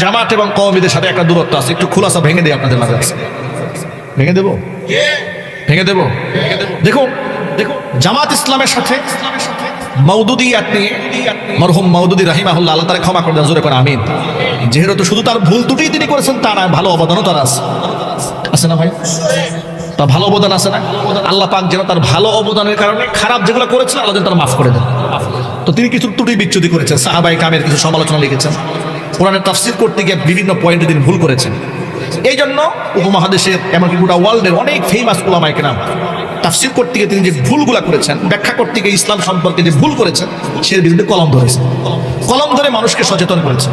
জামাত এবং কওমিদের সাথে একটা দূরত্ব আছে। একটু খোলাসা ভেঙে দিই আপনাদের মাঝে আছে। ভেঙে দেবো? ভেঙে দেবো? দেখুন দেখুন, জামাত ইসলামের সাথে মৌদুদিয়াত নিয়ে মরহুম মৌদুদি রাহিমাহুল্লাহ, আল্লাহ তারা ক্ষমা করে দেন আমিন। যেহেতু শুধু তার ভুল ত্রুটি তিনি করেছেন, তা না ভালো অবদানও তার আছে। আছে না ভাই? তার ভালো অবদান আছে না? আল্লাহ পাক যেন তার ভালো অবদানের কারণে খারাপ যেগুলো করেছেন, আল্লাহ তার মাফ করে দেন। তো তিনি কিছু ত্রুটি বিচ্যুতি করেছেন সাহাবাই কামের কিছু সমালোচনা লিখেছেন। কোরআনের তাফসির করতে গিয়ে বিভিন্ন পয়েন্টে তিনি ভুল করেছেন। এই জন্য উপমহাদেশের এমনকি গোটা ওয়ার্ল্ডের অনেক ফেমাস ওলামাইকে কেনাম তাফসির করতে গিয়ে তিনি যে ভুলগুলা করেছেন, ব্যাখ্যা করতে গিয়ে ইসলাম সম্পর্কে যে ভুল করেছেন সে বিরুদ্ধে কলম ধরেছেন কলম ধরে মানুষকে সচেতন করেছেন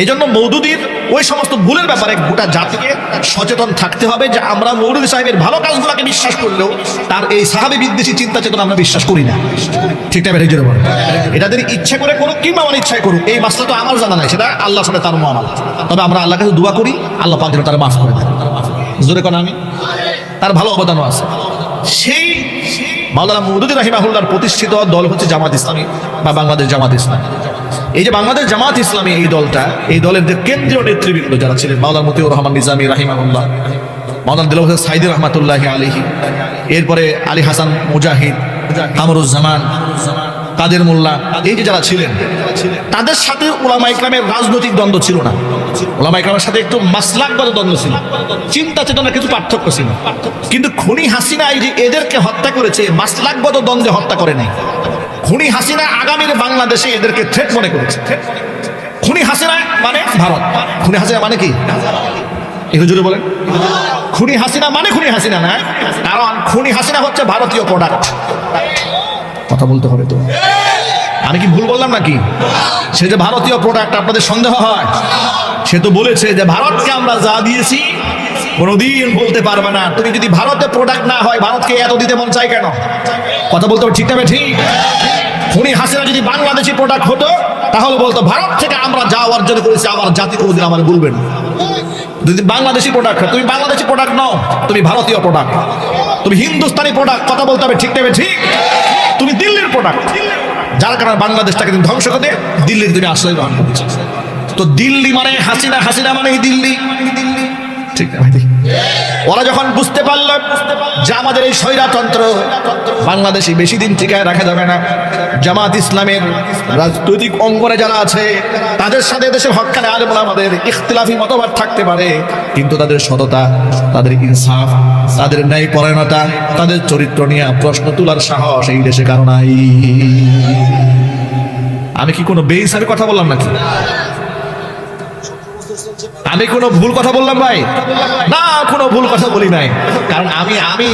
এই জন্য মৌদুদির ওই সমস্ত ভুলের ব্যাপারে গোটা জাতিকে সচেতন থাকতে হবে যে আমরা মৌদুদি সাহেবের ভালো কাজগুলোকে বিশ্বাস করলেও তার এই সাহাবি বিদ্বেষী চিন্তা চেতনা আমরা বিশ্বাস করি না। ঠিক টাইপের জন্য বলে এটা যদি ইচ্ছা করে করুক কিংবা আমার ইচ্ছায় করুক, এই মাসলা তো আমার জানা নাই, সেটা আল্লাহ সাথে তার মহামাল। তবে আমরা আল্লাহ কাছে দোয়া করি, আল্লাহ পাক তারা মাফ করে দেন। জোরে কোন আমি। তার ভালো অবদানও আছে। সেই মাওলানা মৌদুদি রাহিমাহুল্লার প্রতিষ্ঠিত দল হচ্ছে জামাত ইসলামী বা বাংলাদেশ জামাত ইসলামী। এই যে বাংলাদেশ জামাত ইসলামী এই দলটা, এই দলের যে কেন্দ্রীয় নেতৃবৃন্দ যারা ছিলেন, মাওলানা মতিউর রহমান নিজামী রাহিমাহুল্লাহ, মাওলানা দিল হোসেন সাইদি রহমাতুল্লাহ আলিহি এরপরে আলী হাসান মুজাহিদ কামরুজ্জামান কাদের মোল্লা, এই যে যারা ছিলেন, তাদের সাথে ওলামা ইকরামের রাজনৈতিক দ্বন্দ্ব ছিল না। ওলামা ইকরামের সাথে একটু মাসলাকগত দ্বন্দ্ব ছিল। চিন্তা চেতনার কিছু পার্থক্য ছিল। কিন্তু খুনি হাসিনা এই যে এদেরকে হত্যা করেছে মাসলাকগত দ্বন্দ্বে হত্যা করে নাই। খুনি হাসিনা আগামীর বাংলাদেশে এদেরকে থ্রেট মনে করেছে। খুনি হাসিনা মানে ভারত। খুনি হাসিনা মানে কি? একটু বলেন। খুনি হাসিনা মানে খুনি হাসিনা না? কারণ খুনি হাসিনা হচ্ছে ভারতীয় প্রোডাক্ট কথা বলতে হবে তো। আমি কি ভুল বললাম নাকি? সে যে ভারতীয় প্রোডাক্ট আপনাদের সন্দেহ হয়? সে তো বলেছে যে ভারতকে আমরা যা দিয়েছি, কোনোদিন বলতে পারবে না। তুমি যদি ভারতে প্রোডাক্ট না হয়, ভারতকে এত দিতে মন চাই কেন? কথা বলতে ঠিক না ঠিক খুনি হাসিনা যদি বাংলাদেশি প্রোডাক্ট হতো, তাহলে বলতো, ভারত থেকে আমরা যা অর্জন করেছি, আমার জাতি কোনোদিন আমার বলবেন যদি বাংলাদেশি প্রোডাক্ট তুমি বাংলাদেশি প্রোডাক্ট নাও, তুমি ভারতীয় প্রোডাক্ট তুমি হিন্দুস্তানি প্রোডাক্ট কথা বলতে হবে ঠিক ঠিক তুমি দিল্লির প্রোডাক্ট যার কারণে বাংলাদেশটাকে তুমি ধ্বংস করে দিল্লির তুমি আশ্রয় গ্রহণ করেছ। তো দিল্লি মানে হাসিনা হাসিনা মানে দিল্লি। ঠিক? ওরা যখন বুঝতে পারল যে আমাদের এই স্বৈরাতন্ত্র বাংলাদেশে বেশি দিন টিকায় রাখা যাবে না, জামাত ইসলামের রাজনৈতিক অঙ্গনে যারা আছে, তাদের সাথে দেশে হকানে আলেম আমাদের ইখতিলাফি মতবাদ থাকতে পারে, কিন্তু তাদের সততা, তাদের ইনসাফ, তাদের ন্যায় পরায়ণতা তাদের চরিত্র নিয়ে প্রশ্ন তোলার সাহস এই দেশে কারণ আমি কি কোনো বেইসারি কথা বললাম নাকি? আমি কোনো ভুল কথা বললাম ভাই? না, কোনো ভুল কথা বলি নাই। কারণ আমি আমি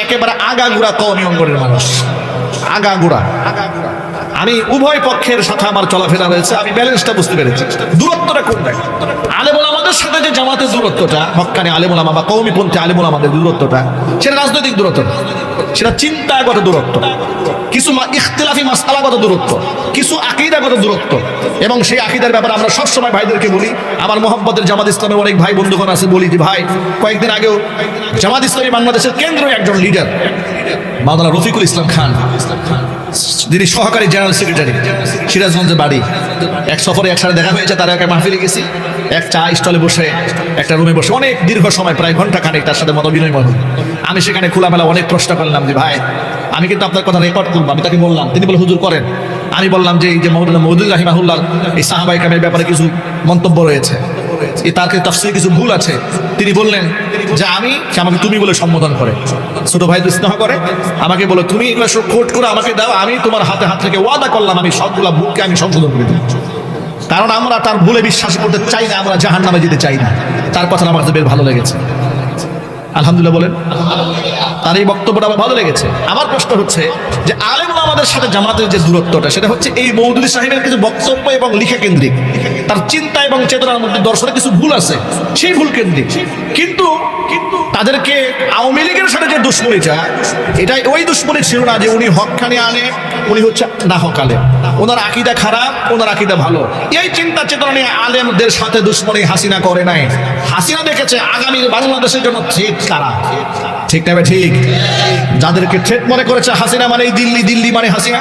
একেবারে আগাগুড়া কওমি অঙ্গনের মানুষ। আগাগুড়া আমি উভয় পক্ষের সাথে আমার চলাফেরা রয়েছে আমি ব্যালেন্সটা বুঝতে পেরেছি। দূরত্বটা কোন আলেমুল আমাদের সাথে যে জামাতের দূরত্বটা হক্কানি আলেমুল আমা কৌমিপন্থী আলেমুল আমাদের দূরত্বটা, সেটা রাজনৈতিক দূরত্ব। সেটা চিন্তাগত দূরত্ব। কিছু ইখতিলাফি মাসালাগত দূরত্ব, কিছু আকিদাগত দূরত্ব। এবং সেই আকিদার ব্যাপারে আমরা সবসময় ভাইদেরকে বলি, আমার মোহাম্মদের জামাত ইসলামের অনেক ভাই বন্ধুগণ আছে, বলি যে, ভাই, কয়েকদিন আগেও জামাত ইসলামী বাংলাদেশের কেন্দ্র একজন লিডার, মাওলানা রফিকুল ইসলাম খান। যিনি সহকারী জেনারেল সেক্রেটারি, সিরাজগঞ্জের বাড়ি। এক সফরে একসাথে দেখা হয়েছে তারা একটা মাহফিলে গেছি। এক চা স্টলে বসে, একটা রুমে বসে, অনেক দীর্ঘ সময়, প্রায় ঘণ্টা খানেক তার সাথে মত বিনিময় আমি সেখানে খোলামেলা অনেক প্রশ্ন করলাম যে, ভাই আমি কিন্তু আপনার কথা রেকর্ড করব আমি তাকে বললাম, তিনি বলে, হুজুর, করেন। আমি বললাম যে, এই যে মৌদুল্লাহ মৌদুল রাহিমাহুল্লাহ, এই সাহাবাই কামের ব্যাপারে কিছু মন্তব্য রয়েছে। তার কিছু কিছু ভুল আছে। তিনি বললেন যে, আমি আমাকে তুমি বলে সম্বোধন করে। ছোট ভাই স্নেহ করে, আমাকে বলে, তুমি কোট করে আমাকে দাও, আমি তোমার হাতে হাত থেকে ওয়াদা করলাম, আমি সবগুলা ভুলকে আমি সংশোধন করে দেবো কারণ আমরা তার ভুলে বিশ্বাস করতে চাই না, আমরা জাহান নামে যেতে চাই না। তার কথা আমার কাছে বেশ ভালো লেগেছে। আলহামদুলিল্লাহ, বলেন। তার এই বক্তব্যটা আমার ভালো লেগেছে। আমার প্রশ্ন হচ্ছে যে আলেম আমাদের সাথে জামাতের যে দূরত্বটা, সেটা হচ্ছে এই মৌদুদি সাহেবের কিছু বক্তব্য এবং লিখে কেন্দ্রিক। তার চিন্তা এবং চেতনার মধ্যে দর্শনের কিছু ভুল আছে, সেই ভুল কেন্দ্রিক। কিন্তু তাদেরকে আওয়ামী লীগের সাথে যে দুশ্মনীটা এটা ওই দুশ্মনী ছিল না যে উনি হকখানে আনে, উনি হচ্ছে না হক আলেম। ওনার আকিদা খারাপ, ওনার আকিদা ভালো। এই চিন্তা চেতনা নিয়ে আলেমদের সাথে দুশ্মনী হাসিনা করে নাই। হাসিনা দেখেছে আগামীর বাংলাদেশের জন্য থ্রেট কারা? ঠিক না ঠিক? যাদেরকে থ্রেট মনে করেছে হাসিনা মানে দিল্লি দিল্লি মানে হাসিনা,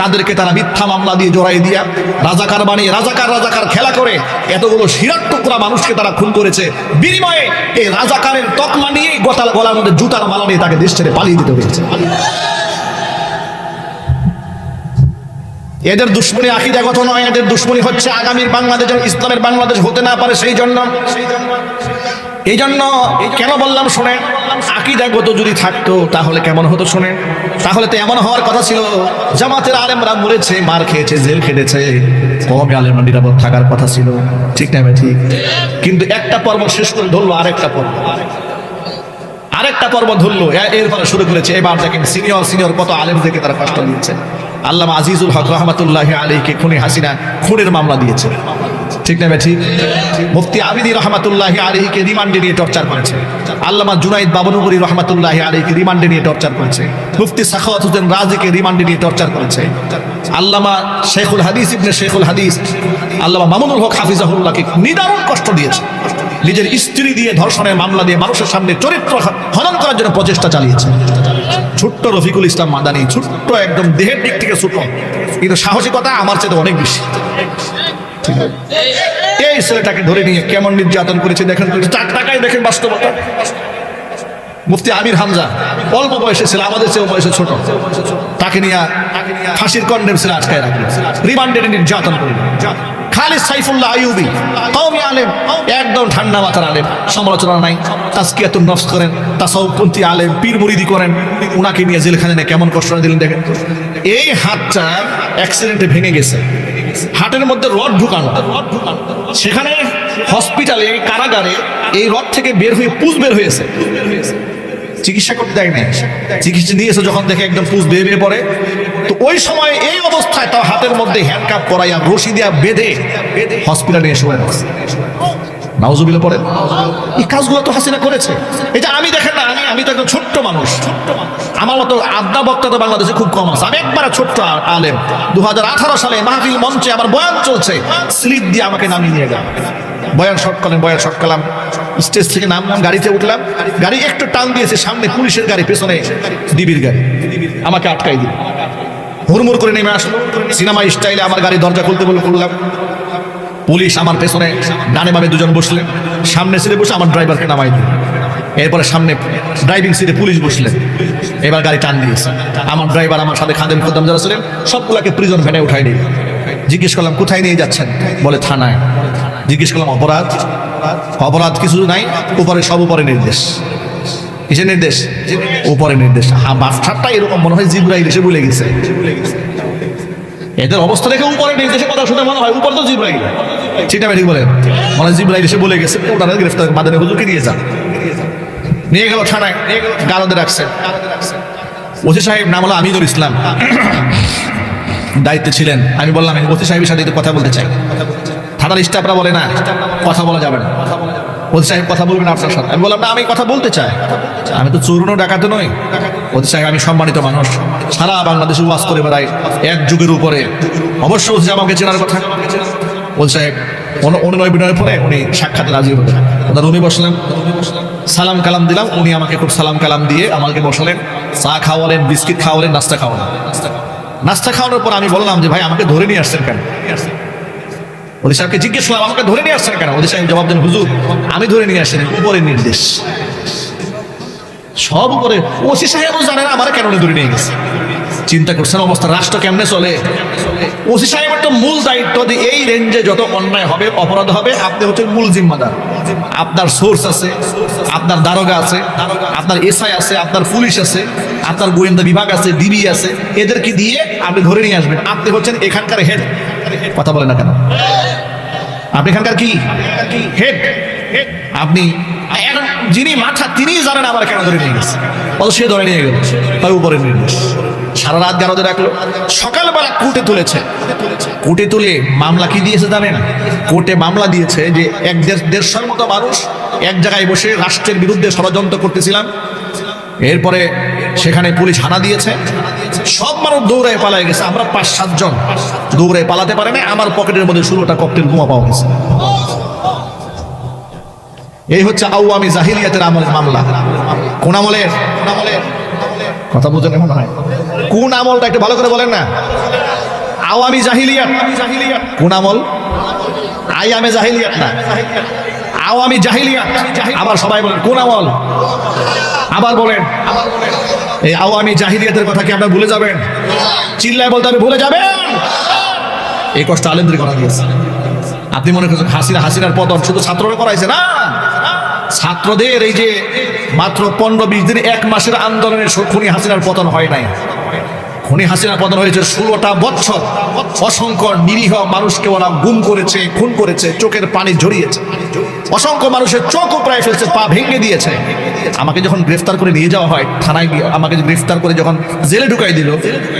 তাদেরকে তারা মিথ্যা মামলা দিয়ে জড়াই দিয়া রাজাকার বানিয়ে, রাজাকার রাজাকার খেলা করে এতগুলো শিরাট টুকরা মানুষকে তারা খুন করেছে। বিনিময়ে এই রাজাকারের তকমা নিয়ে গোতাল গলার মধ্যে জুতার মালা নিয়ে তাকে দেশ ছেড়ে পালিয়ে দিতে হয়েছে। এদের দুশ্মনী আকিদাগত নয় এদের দুশ্মনী হচ্ছে আগামীর বাংলাদেশ ইসলামের বাংলাদেশ হতে না পারে সেই জন্য সেই জন্য। এই জন্য কেন বললাম শোনেন? আকিদাগত যদি থাকতো, তাহলে কেমন হতো শোনেন? তাহলে তো এমন হওয়ার কথা ছিল, জামাতের আলেমরা মরেছে, মার খেয়েছে, জেল খেটেছে। কমে আলেমরা নিরাপদ থাকার কথা ছিল? ঠিক না ঠিক? কিন্তু একটা পর্ব শেষ করে ধরলো আরেকটা পর্ব। আরেকটা পর্ব ধরলো এরপরে শুরু করেছে। এবার দেখেন সিনিয়র সিনিয়র কত আলেম থেকে তারা কষ্ট নিয়েছে। আল্লামা আজিজুল হক রহমতুল্লাহ আলীকে খুনি হাসিনা খুনের মামলা দিয়েছে। ঠিক না ঠিক মুফতি আবিদি রহমতুল্লাহ আলীকে রিমান্ডে নিয়ে টর্চার করেছে। আল্লামা জুনাইদ বাবনগরী রহমতুল্লাহ আলীকে রিমান্ডে নিয়ে টর্চার করেছে। মুফতি সাখাওয়াত হোসেন রাজিকে রিমান্ডে নিয়ে টর্চার করেছে। আল্লামা শেখুল হাদিস ইবনে শেখুল হাদিস, আল্লামা মামুনুল হক হাফিজাহুল্লাহকে নিদারুণ কষ্ট দিয়েছে। নিজের স্ত্রী দিয়ে ধর্ষণের মামলা দিয়ে মানুষের সামনে চরিত্র হনন করার জন্য প্রচেষ্টা চালিয়েছে। ছোট্ট রফিকুল ইসলাম মাদানি, ছোট্ট একদম দেহের দিক থেকে ছোট, কিন্তু সাহসিকতা আমার চেয়ে অনেক বেশি। এই ছেলেটাকে ধরে নিয়ে কেমন নির্যাতন করেছে দেখেন টাকায় দেখেন বাস্তবতা। মুফতি আমির হামজা, অল্প বয়সে ছিল, আমাদের বয়সে ছোট। তাকে নিয়ে ফাঁসির কন্ডেম ছিল আটকায় রাখল। রিমান্ডে নির্যাতন খালিদ সাইফুল্লাহ আইয়ুবি, কওমি আলেম, একদম ঠান্ডা মাথার আলেম। সমালোচনা নাই। তাসকিয়াতুন নফস করেন তাসাউপন্থী আলেম পীর মুরিদি করেন। উনাকে নিয়ে জেলখানে কেমন কষ্ট দিলেন দেখেন এই হাতটা অ্যাক্সিডেন্টে ভেঙে গেছে। হাটের মধ্যে রড ঢুকানো। সেখানে হসপিটালে কারাগারে এই রড থেকে বের হয়ে পুজ বের হয়েছে। চিকিৎসা করতে দেয় নাই। চিকিৎসা দিয়েছে যখন দেখে একদম পুজ বেয়ে বেয়ে পড়ে। তো ওই সময় এই অবস্থায় তার হাতের মধ্যে হ্যান্ডকাপ করাইয়া, রশি দিয়া বেঁধে হসপিটালে এসে রাখছে নাউজুবিলে পড়ে এই কাজগুলো তো হাসিনা করেছে। যে আমি দেখেন না, আমি আমি তো ছোট্ট মানুষ। আমার মতো আড্ডা বক্তা তো বাংলাদেশে খুব কম আছে। আমি একবারে ছোট্ট আলেম। দুহাজার আঠারো সালে মাহফিল মঞ্চে আমার বয়ান চলছে। স্লিপ দিয়ে আমাকে নামিয়ে নিয়ে গেল। বয়ান শর্ট করলেন বয়ান শর্ট করলাম। স্টেজ থেকে নামলাম গাড়িতে উঠলাম। গাড়ি একটু টান দিয়েছে, সামনে পুলিশের গাড়ি, পেছনে ডিবির গাড়ি। আমাকে আটকাই দিল। হুড়মুড় করে নেমে আসলো। সিনেমা স্টাইলে আমার গাড়ি দরজা খুলতে বলে করলাম পুলিশ আমার পেছনে ডানে বামে দুজন বসলেন। সামনে ছেড়ে বসে আমার ড্রাইভারকে নামাই দিল। এরপরে সামনে ড্রাইভিং সিটে পুলিশ বসলেন। এবার গাড়ি টান দিয়েছে। আমার ড্রাইভার আমার সাথে খাদেম খোদ্দাম যারা ছিলেন, সবগুলাকে প্রিজন ভ্যানে উঠাই নিয়ে। জিজ্ঞেস করলাম, কোথায় নিয়ে যাচ্ছেন? বলে, থানায়। জিজ্ঞেস করলাম, অপরাধ? অপরাধ কিছু নাই, উপরে সব উপরে নির্দেশ। কিসের নির্দেশ? উপরে নির্দেশ। মাস্টারটা এরকম মনে হয় জিব্রাইল এসে বলে গেছে। এদের অবস্থা দেখে উপরে নির্দেশে কথা শুনে মনে হয়, উপর তো জিব্রাইল। ঠিক আছে ঠিক বলেন। মনে হয় জিব্রাইল এসে বলে গেছে গ্রেফতার মাদানে হুজুরকে নিয়ে যান। নিয়ে গেল থানায় গারদে রাখছে। ওসি সাহেব নাম হলো আমিনুল ইসলাম। দায়িত্বে ছিলেন। আমি বললাম ওসি সাহেবের সাথে একটু কথা বলতে চাই। থানার স্টাফরা বলে, না, কথা বলা যাবে না। ওসি সাহেব কথা বলবেন আপনার সাথে। আমি বললাম, না, আমি কথা বলতে চাই। আমি তো চুরনো ডাকাতে নই। ওসি সাহেব, আমি সম্মানিত মানুষ। সারা বাংলাদেশে ওয়াজ করে বেড়াই এক যুগের উপরে। অবশ্যই ওসি আমাকে চেনার কথা। ওসি সাহেব অন- অনুনয় বিনয়ের পরে উনি সাক্ষাৎ রাজি হলেন। ওনার রুমে বসলাম। সালাম কালাম দিলাম, উনি আমাকে খুব সালাম কালাম দিয়ে আমাকে বসালেন, চা খাওয়ালেন, বিস্কিট খাওয়ালেন, নাস্তা খাওয়ালেন। নাস্তা খাওয়ানোর পর আমি বললাম যে, ভাই, আমাকে ধরে নিয়ে আসছেন কেন? ওদের সাহেবকে জিজ্ঞেস করলাম, আমাকে ধরে নিয়ে আসছেন কেন? ওদের সাহেব জবাব দেন, হুজুর, আমি ধরে নিয়ে আসছেন উপরের নির্দেশ। সব উপরে, ওসি সাহেবও জানে না, আমার কেন ধরে নিয়ে গেছে? চিন্তা করছেন অবস্থা, রাষ্ট্র কেমনে চলে? ওসি সাহেবের তো মূল দায়িত্ব যে এই রেঞ্জে যত অন্যায় হবে অপরাধ হবে আপনি হচ্ছেন মূল জিম্মাদার। আপনার সোর্স আছে আপনার দারোগা আছে আপনার এসআই আছে আপনার পুলিশ আছে আপনার গোয়েন্দা বিভাগ আছে ডিবি আছে এদেরকে দিয়ে আপনি ধরে নিয়ে আসবেন। আপনি হচ্ছেন এখানকার হেড কথা বলেন না কেন? আপনি এখানকার কি? হেড হেড আপনি যিনি মাথা তিনি জানেন আবার কেন ধরে নিয়ে গেছে। অত সে ধরে নিয়ে গেল। তাই উপরে নির্দেশ সারা রাত গারদে রাখল? সকালবেলা কোর্টে তুলেছে। কোর্টে তুলে মামলা কি দিয়েছে জানেন? কোর্টে মামলা দিয়েছে যে এক দেড়- দেড়শোর মতো মানুষ এক জায়গায় বসে রাষ্ট্রের বিরুদ্ধে ষড়যন্ত্র করতেছিলাম। এরপরে সেখানে পুলিশ হানা দিয়েছে। সব মানুষ দৌড়ায় পালায় গেছে। আমরা পাঁচ সাতজন দৌড়ায় পালাতে পারে না আমার পকেটের মধ্যে ষোলোটা ককটেল বোমা পাওয়া গেছে। এই হচ্ছে আওয়ামী জাহিলিয়াতের আমলের মামলা। কোন আমলের? কথা বুঝেন মনে হয়। কোন আমলটা একটু ভালো করে বলেন না? আওয়ামী জাহিলিয়াত। কোন আমল? আয়ামে জাহিলিয়াত না? আওয়ামী জাহিলিয়াত। আবার সবাই বলেন, কোন আমল? আবার বলেন, এই আওয়ামী জাহিলিয়াতের কথা কি আপনারা ভুলে যাবেন? চিল্লায় বলতে হবে, ভুলে যাবেন! এই কষ্ট আলেমদের করা দিয়েছে আপনি মনে করছেন হাসিনা, হাসিনার পতন শুধু ছাত্ররা করাইছে না? ছাত্রদের এই যে মাত্র পনেরো বিশ দিন এক মাসের আন্দোলনের খুনি হাসিনার পতন হয় নাই। খুনি হাসিনার পতন হয়েছে ষোলোটা বছর। অসংখ্য নিরীহ মানুষকে ওরা গুম করেছে, খুন করেছে, চোখের পানি ঝরিয়েছে। অসংখ্য মানুষের চোখও প্রায় ফেলছে, পা ভেঙে দিয়েছে। আমাকে যখন গ্রেফতার করে নিয়ে যাওয়া হয়, থানায় গিয়ে আমাকে গ্রেফতার করে যখন জেলে ঢুকাই দিল,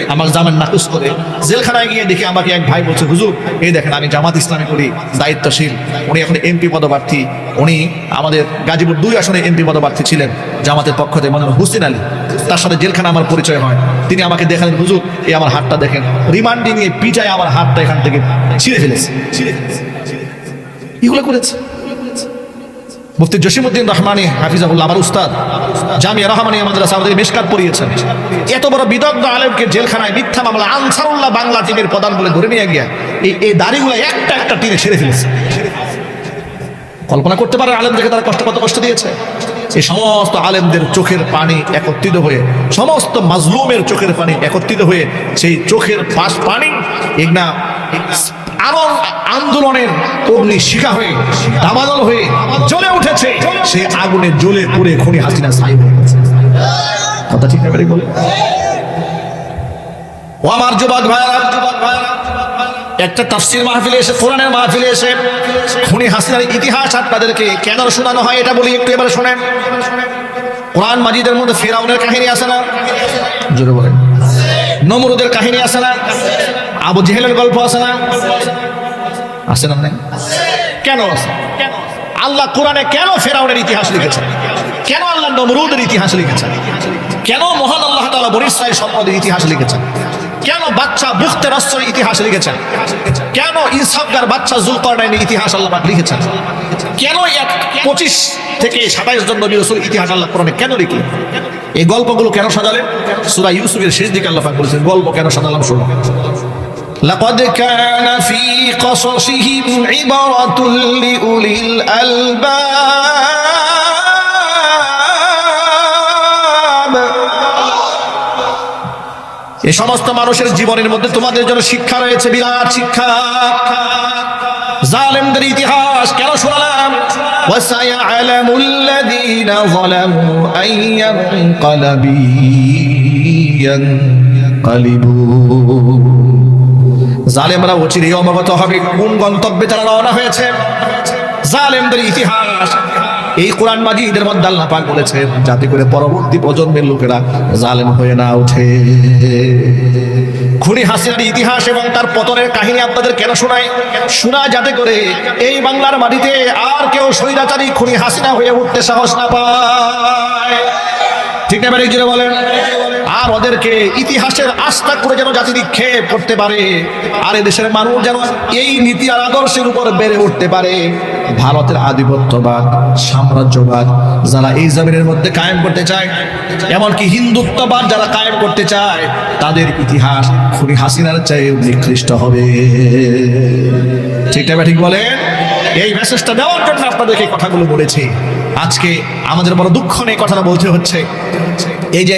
আমার জামান নাকুস করে। জেলখানায় গিয়ে দেখি আমাকে এক ভাই বলছে, হুজুর, এই দেখেন, আমি জামাত ইসলামী করি, দায়িত্বশীল। উনি এখন এমপি পদপ্রার্থী। উনি আমাদের গাজীপুর দুই আসনে এমপি পদপ্রার্থী ছিলেন জামাতের পক্ষ থেকে মানে হুসেন আলী। তার সাথে জেলখানা আমার পরিচয় হয়। তিনি আমাকে দেখালেন, হুজুর, এই আমার হাতটা দেখেন। রিমান্ডে নিয়ে পিজায় আমার হাতটা এখান থেকে ছিঁড়ে ফেলেছে। এগুলো করেছে। মুফতি জসিমুদ্দিন রহমানি, হাফিজাহুল্লাহ, আমার উস্তাদ, জামিয়া রহমানি মাদ্রাসা আমাদের মেশকাত পড়িয়েছেন। এত বড় বিদগ্ধ আলেমকে জেলখানায় মিথ্যা মামলা, আনসারুল্লাহ বাংলা টিমের প্রধান বলে ধরে নিয়ে গিয়া এই এই দাড়িগুলো একটা একটা টিনে ছেড়ে ফেলেছে। কল্পনা করতে পারে আলেমদেরকে তারা কষ্ট কত কষ্ট দিয়েছে। এই সমস্ত আলেমদের চোখের পানি একত্রিত হয়ে, সমস্ত মাজলুমের চোখের পানি একত্রিত হয়ে সেই চোখের পাশ পানি এগনা আরও আন্দোলনের অগ্নি শিখা হয়ে, দাবানল হয়ে জ্বলে উঠেছে। সেই আগুনে জ্বলে পুড়ে খুনি হাসিনা গেছে। কথা ঠিক না বলে? ও আমার যুবক ভাইরা যুবক ভাইরা একটা তাফসির মাহফিলে এসে কোরআনের মাহফিলে এসে খুনি হাসিনার ইতিহাস আপনাদেরকে কেন শোনানো হয় এটা বলি একটু এবারে শোনেন। কোরআন মাজিদের মধ্যে ফেরাউনের কাহিনী আছে না? জোরে বলেন। নমরুদের কাহিনী আছে না? আবু জেহেলের গল্প আছে না? আছে না নাই? কেন আছে? আল্লাহ কোরআনে কেন ফেরাউনের ইতিহাস লিখেছেন? কেন আল্লাহ নমরুদের ইতিহাস লিখেছেন? কেন মহান আল্লাহ তাআলা বনি ইসরাইল সম্পদের ইতিহাস লিখেছেন? কেন বাচ্চা বুখতে রাষ্ট্রের ইতিহাস লিখেছেন কেন ইনসাফগার বাচ্চা জুলকারনাইনের ইতিহাস আল্লাহ পাক লিখেছেন কেন এক পঁচিশ থেকে সাতাইশ জন নবী রসুল ইতিহাস আল্লাহ কোরআনে কেন লিখলেন এই গল্পগুলো কেন সাজালেন সুরা ইউসুফের শেষ দিকে আল্লাহ পাক বলেছেন গল্প কেন সাজালাম শুনো لقد كان في قصصهم عبرة لأولي الألباب এই সমস্ত মানুষের জীবনের মধ্যে তোমাদের জন্য শিক্ষা রয়েছে বিরাট শিক্ষা জালেমদের ইতিহাস কেন শোনালাম وسيعلم الذين ظلموا أي منقلب ينقلبون জালেমরা অচিরেই অবগত হবে কোন গন্তব্যে তারা রওনা হয়েছে জালেমদের ইতিহাস এই কোরআন মাজিদের মধ্যে আল্লাহ পাক বলেছেন, যাতে করে পরবর্তী প্রজন্মের লোকেরা জালেম হয়ে না ওঠে। খুনি হাসিনার ইতিহাস এবং তার পতনের কাহিনী আপনাদের কেন শোনায়? শোনা যাতে করে এই বাংলার মাটিতে আর কেউ স্বৈরাচারী খুনি হাসিনা হয়ে উঠতে সাহস না পায়। ঠিক না জুড়ে বলেন? আর ওদেরকে ইতিহাসের আস্থা করে যেন জাতি নিক্ষেপ করতে পারে, আর দেশের মানুষ যেন এই নীতি আর আদর্শের উপর বেড়ে উঠতে পারে। ভারতের আধিপত্যবাদ, সাম্রাজ্যবাদ যারা এই জমিনের মধ্যে কায়েম করতে চায়, এমনকি হিন্দুত্ববাদ যারা কায়েম করতে চায়, তাদের ইতিহাস খুনি হাসিনার চেয়ে নিকৃষ্ট হবে। ঠিক না ঠিক বলে এই মেসেজটা দেওয়ার জন্য আপনাদেরকে কথাগুলো বলেছি। আজকে আমাদের বড় দুঃখ নিয়ে কথাটা বলতে হচ্ছে। এই যে